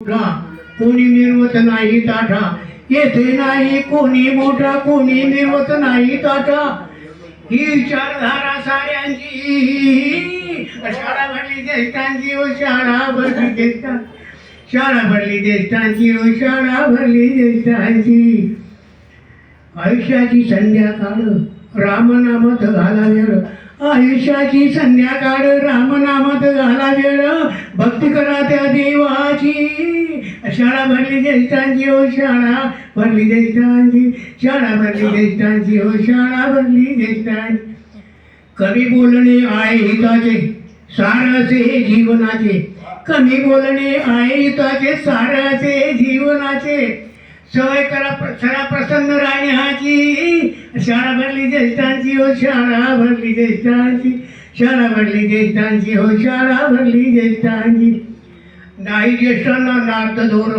मोठा कोणी मिरवत नाही ताठा येथे नाही कोणी मोठा कोणी मिरवत नाही ताठा ही विचारधारा साऱ्यांची. शाळा भरली ज्येष्ठांची ओ शाळा भरली ज्येष्ठा शाळा भरली ज्येष्ठांची ओ शाळा भरली ज्येष्ठांची. आयुष्याची संध्याकाळ रामनामत घाला आयुष्याची संध्याकाळ रामनामत घाला भक्ती करा त्या देवाची. शाळा भरली ज्येष्ठांची हो शाळा भरली ज्येष्ठांची. शाळा भरली ज्येष्ठांची हो शाळा भरली ज्येष्ठांची. कमी बोलणे आहे हिताचे सारसे जीवनाचे. कमी बोलणे आहे हिताचे सारसे जीवनाचे. सवय करा सरा प्रसन्न हाची. शाळा भरली ज्येष्ठांची हो शाळा भरली ज्येष्ठांची. शाळा भरली ज्येष्ठांची हो शाळा भरली ज्येष्ठांची. नाही ज्येष्ठांना नात धोर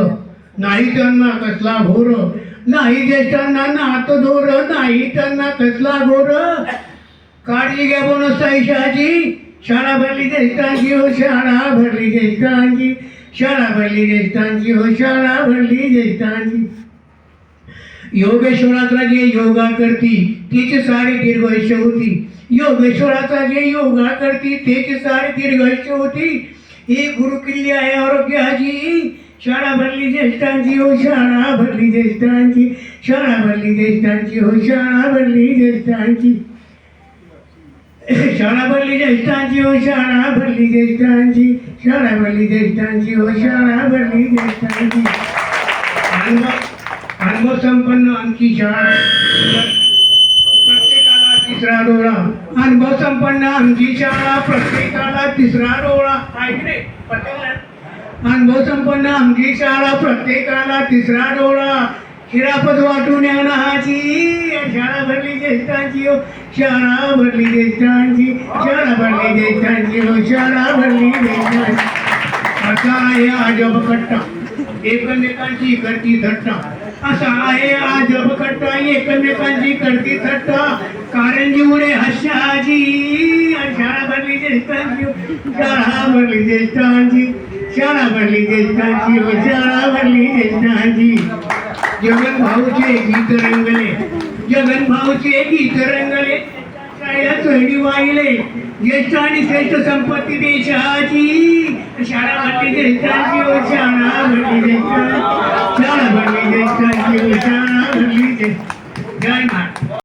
नाही त्यांना कसला घोर नाही ज्येष्ठांना नात धोर नाही त्यांना कसला घोर काळजी घ्या बोनस सैशाची शाळा भरली ज्येष्ठांची हो शाळा भरली ज्येष्ठांची. शाळा भरली ज्येष्ठांची हो शाळा भरली ज्येष्ठांची. योगेश्वराचा जे योगा करती तेच सारे दीर्घायुष्य होती. योगेश्वराचा जे योगा करती तेच सारे दीर्घायुष्य होती. ही गुरु किल्ली आहे आरोग्याची. शाळा भरली ज्येष्ठांची हो शाळा भरली ज्येष्ठांची. शाळा भरली ज्येष्ठांची हो शाळा भरली ज्येष्ठांची. शाळा भरली ज्येष्ठांची हो शाळा भरली ज्येष्ठांची शाळा भरली ज्येष्ठांची हो शाळा भरली ज्येष्ठांची अनुभव अनुभव संपन्न आमची शाळा प्रत्येकाला तिसरा डोळा. अनुभव संपन्न आमची शाळा प्रत्येकाला तिसरा डोळा. आहे प्रत्येकाला अनुभव संपन्न आमची शाळा प्रत्येकाला तिसरा डोळा खिरापत वाटून येणाची शाळा भरली ज्येष्ठांची. हो शाळा भरली देशांची शाळा भरली देशांची हो, शाळा भरली देशांची. असा आहे अजब कट्टा एकमेकांची करती थट्टा. असा आहे अजब कट्टा एकमेकांची करती थट्टा. कारंजी उडे हशाजी शाळा भरली देशांची शाळा भरली देशांची शाळा भरली देशांची हो, शाळा भरली देशांची. जगन भाऊचे गीत रंगले. जगन भाऊचे गीत रंगले चढी वाहिले ज्येष्ठ आणि श्रेष्ठ संपत्ती देशाची. शाळा भरली ओ शाळा शाळा ओ शाळा जय महाराज